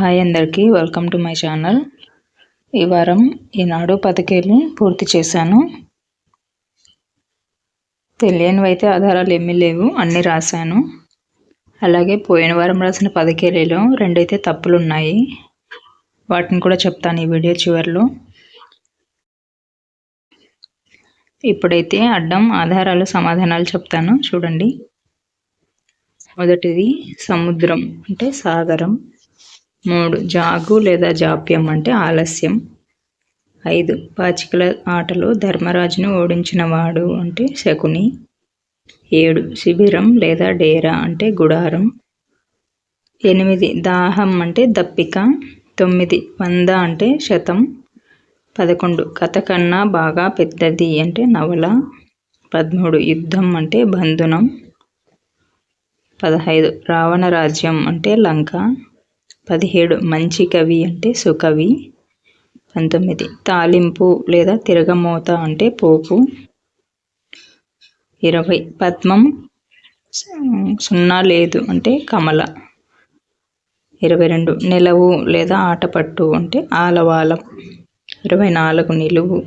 Hi అందరికీ welcome to my channel. ఈ వారం ఈనాడు పథకేలు పూర్తి చేశాను. తెలియనివైతే ఆధారాలు ఏమీ లేవు అన్నీ రాశాను. అలాగే పోయిన వారం రాసిన పథకేలలో రెండైతే తప్పులు ఉన్నాయి వాటిని కూడా చెప్తాను ఈ వీడియో చివరిలో. ఇప్పుడైతే అడ్డం ఆధారాలు సమాధానాలు చెప్తాను. చూడండి. మొదటిది సముద్రం అంటే సాగరం. మూడు. జాగు లేదా జాప్యం అంటే ఆలస్యం. ఐదు. పాచికల ఆటలో ధర్మరాజును ఓడించిన వాడు అంటే శకుని. ఏడు. శిబిరం లేదా డేరా అంటే గుడారం. ఎనిమిది. దాహం అంటే దప్పిక. తొమ్మిది. వంద అంటే శతం. పదకొండు. కథ కన్నా బాగా పెద్దది అంటే నవల. పదమూడు. యుద్ధం అంటే బంధునం. పదహైదు. రావణ రాజ్యం అంటే లంక. పదిహేడు మంచి కవి అంటే సుకవి పంతొమ్మిది తాలింపు లేదా తిరగమోత అంటే పోపు ఇరవై పద్మం సున్నా లేదు అంటే కమల ఇరవై రెండు నిలవు లేదా ఆటపట్టు అంటే ఆలవాలం ఇరవై నాలుగు నిలువు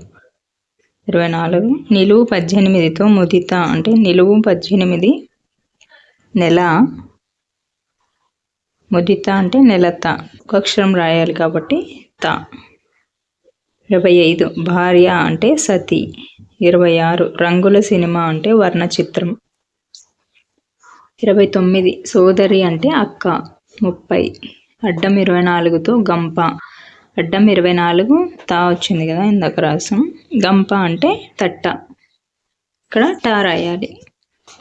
ఇరవై నాలుగు నిలువు పద్దెనిమిదితో ముదిత అంటే నిలువు పద్దెనిమిది నెల ముదిత అంటే నెలత. ఒక అక్షరం రాయాలి కాబట్టి త. ఇరవై ఐదు. భార్య అంటే సతి. ఇరవై ఆరు. రంగుల సినిమా అంటే వర్ణ చిత్రం ఇరవై తొమ్మిది. సోదరి అంటే అక్క. ముప్పై. అడ్డం ఇరవై నాలుగుతో గంప. అడ్డం ఇరవై నాలుగు తా వచ్చింది కదా ఇందాక రాసం గంప అంటే తట్ట. ఇక్కడ టా రాయాలి.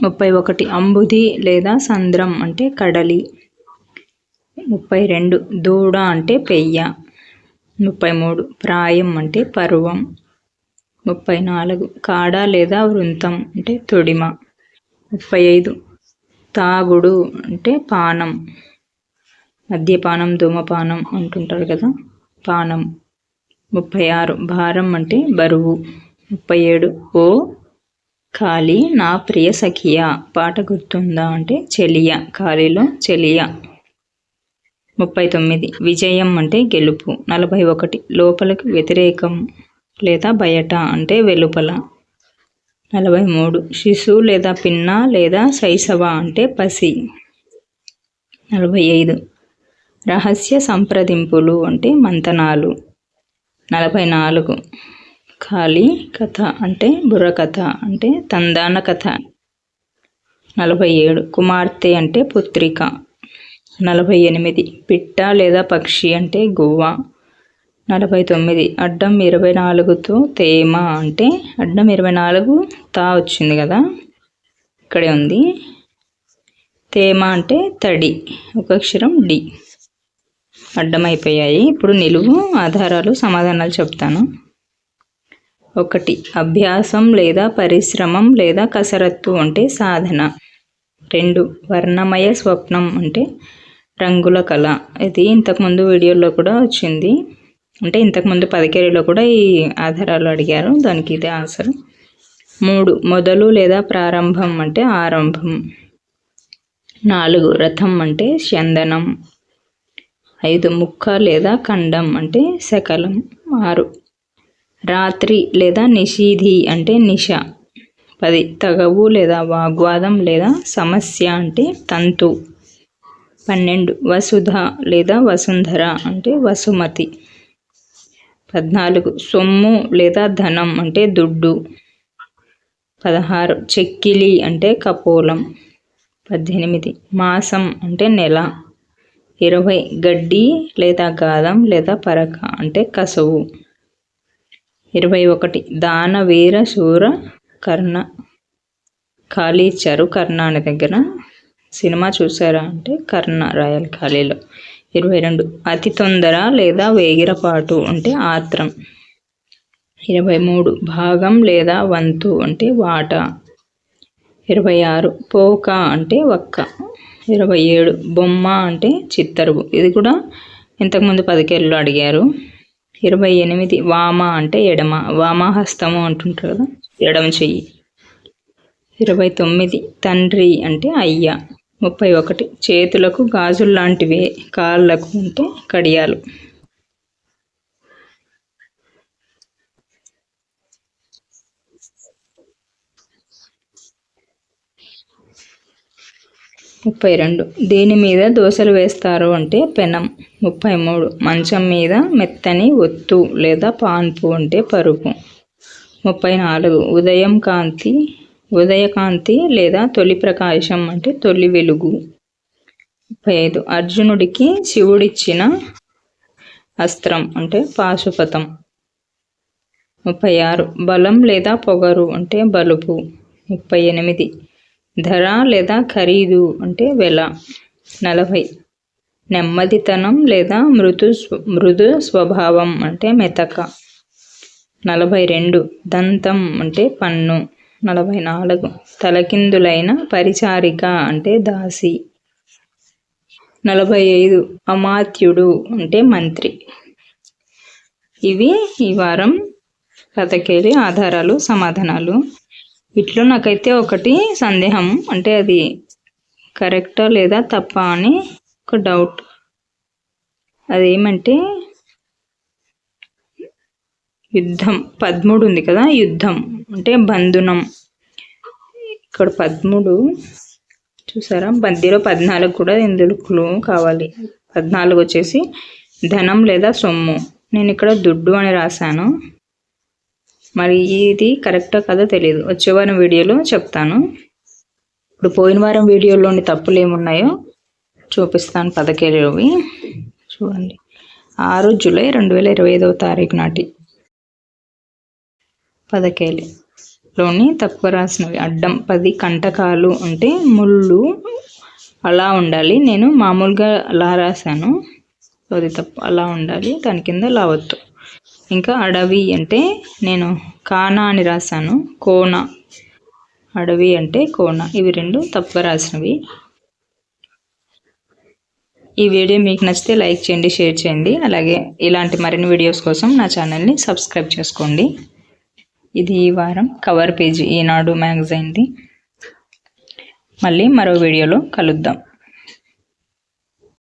ముప్పై ఒకటి. అంబుది లేదా సంద్రం అంటే కడలి. ముప్పై రెండు దూడ అంటే పెయ్య. ముప్పై మూడు ప్రాయం అంటే పరువం. ముప్పై నాలుగు కాడ లేదా వృంతం అంటే తొడిమ. ముప్పై ఐదు తాగుడు అంటే పానం. మద్యపానం ధూమపానం అంటుంటారు కదా పానం. ముప్పై ఆరు భారం అంటే బరువు. ముప్పై ఏడు ఓ ఖాళీ నా ప్రియ సఖియా. పాట గుర్తుందా అంటే చెలియ. ఖాళీలో చెలియ. ముప్పై తొమ్మిది. విజయం అంటే గెలుపు. నలభై ఒకటి. లోపలికి వ్యతిరేకం లేదా బయట అంటే వెలుపల. నలభై మూడు. శిశు లేదా పిన్న లేదా శైశవ అంటే పసి. నలభై ఐదు. రహస్య సంప్రదింపులు అంటే మంతనాలు. నలభై నాలుగు. ఖాళీ కథ అంటే బుర్రకథ అంటే తందాన కథ. నలభై ఏడు. కుమార్తె అంటే పుత్రిక. నలభై ఎనిమిది పిట్ట లేదా పక్షి అంటే గువ్వ. నలభై తొమ్మిది అడ్డం ఇరవై నాలుగుతో తేమ అంటే అడ్డం ఇరవై నాలుగు తా వచ్చింది కదా? ఇక్కడే ఉంది. తేమ అంటే తడి. ఒక అక్షరం డి. అడ్డమైపోయాయి. ఇప్పుడు నిలువు ఆధారాలు సమాధానాలు చెప్తాను. ఒకటి. అభ్యాసం లేదా పరిశ్రమం లేదా కసరత్తు అంటే సాధన. రెండు. వర్ణమయ స్వప్నం అంటే రంగుల కళ. ఇది ఇంతకుముందు వీడియోలో కూడా వచ్చింది. అంటే ఇంతకుముందు పదకేరిలో కూడా ఈ ఆధారాలు అడిగారు. దానికి ఇదే ఆన్సర్. మూడు మొదలు లేదా ప్రారంభం అంటే ఆరంభం. నాలుగు రథం అంటే చందనం. ఐదు ముక్క లేదా ఖండం అంటే శకలం. ఆరు రాత్రి లేదా నిషీధి అంటే నిష. పది తగవు లేదా వాగ్వాదం లేదా సమస్య అంటే తంతు. పన్నెండు. వసుధ లేదా వసుంధర అంటే వసుమతి. పద్నాలుగు. సొమ్ము లేదా ధనం అంటే దుడ్డు. పదహారు. చెక్కిలి అంటే కపోలం. పద్దెనిమిది. మాసం అంటే నెల. ఇరవై. గడ్డి లేదా గాదం లేదా పరక అంటే కసువు. ఇరవై ఒకటి. దాన వీర శూర కర్ణ ఖాళీ ఇచ్చారు కర్ణ అనే దగ్గర సినిమా చూసారా అంటే కర్ణ రాయల్ ఖాళీలో. ఇరవై రెండు. అతి తొందర లేదా వేగిరపాటు అంటే ఆత్రం. ఇరవై మూడు. భాగం లేదా వంతు అంటే వాట. ఇరవై ఆరు. పోక అంటే వక్క. ఇరవై ఏడు. బొమ్మ అంటే చిత్తరువు. ఇది కూడా ఇంతకుముందు పదికేళ్ళు అడిగారు. ఇరవై ఎనిమిది. వామ అంటే ఎడమ. వామహస్తము అంటుంటారు కదా. ఎడమ చెయ్యి. ఇరవై తొమ్మిది. తండ్రి అంటే అయ్య. ముప్పై ఒకటి. చేతులకు గాజులు లాంటివి కాళ్ళకు ఉంటే కడియాలు. ముప్పై రెండు. దేని మీద దోశలు వేస్తారు అంటే పెనం. ముప్పై మూడు. మంచం మీద మెత్తని ఒత్తు లేదా పాన్పు అంటే పరుపు. ముప్పై నాలుగు. ఉదయం కాంతి ఉదయకాంతి లేదా తొలి ప్రకాశం అంటే తొలి వెలుగు. ముప్పై ఐదు అర్జునుడికి శివుడిచ్చిన అస్త్రం అంటే పాశుపతం. ముప్పై ఆరు. బలం లేదా పొగరు అంటే బలుపు. ముప్పై ఎనిమిది. ధర లేదా ఖరీదు అంటే వెల. నలభై. నెమ్మదితనం లేదా మృదు మృదు స్వభావం అంటే మెతక. నలభై రెండు. దంతం అంటే పన్ను. నలభై నాలుగు తలకిందులైన పరిచారిక అంటే దాసి. నలభై ఐదు అమాత్యుడు అంటే మంత్రి. ఇవి ఈ వారం కథకేలి ఆధారాలు సమాధానాలు. వీటిలో నాకైతే ఒకటి సందేహం. అంటే అది కరెక్టా లేదా తప్ప అని ఒక డౌట్. అదేమంటే యుద్ధం. పదమూడు ఉంది కదా యుద్ధం. అంటే బంధునం. ఇక్కడ పదమూడు చూసారా? మధ్యలో పద్నాలుగు కూడా ఇందులో కావాలి. పద్నాలుగు వచ్చేసి ధనం లేదా సొమ్ము. నేను ఇక్కడ దుడ్డు అని రాశాను. మరి ఇది కరెక్టా కదా తెలియదు వచ్చే వారం వీడియోలో చెప్తాను. ఇప్పుడు పోయిన వారం వీడియోలోని తప్పులు ఏమున్నాయో చూపిస్తాను పదకేళ్ళవి. చూడండి. ఆరు జూలై రెండు వేల ఇరవై ఐదవ తారీఖు నాటి. పదకేలిలోని తక్కువ రాసినవి. అడ్డం పది కంటకాలు అంటే ముళ్ళు అలా ఉండాలి. నేను మామూలుగా అలా రాశాను. అది తప్పు. అలా ఉండాలి. దాని కింద లావద్దు ఇంకా అడవి అంటే నేను కానా అని రాశాను. కోన. అడవి అంటే కోన. ఇవి రెండు తప్పుగా రాసినవి. ఈ వీడియో మీకు నచ్చితే లైక్ చేయండి షేర్ చేయండి. అలాగే ఇలాంటి మరిన్ని వీడియోస్ కోసం నా ఛానల్ని సబ్స్క్రైబ్ చేసుకోండి. ఇది ఈ వారం కవర్ పేజీ ఈనాడు మ్యాగజైన్ది. మళ్ళీ మరో వీడియోలో కలుద్దాం.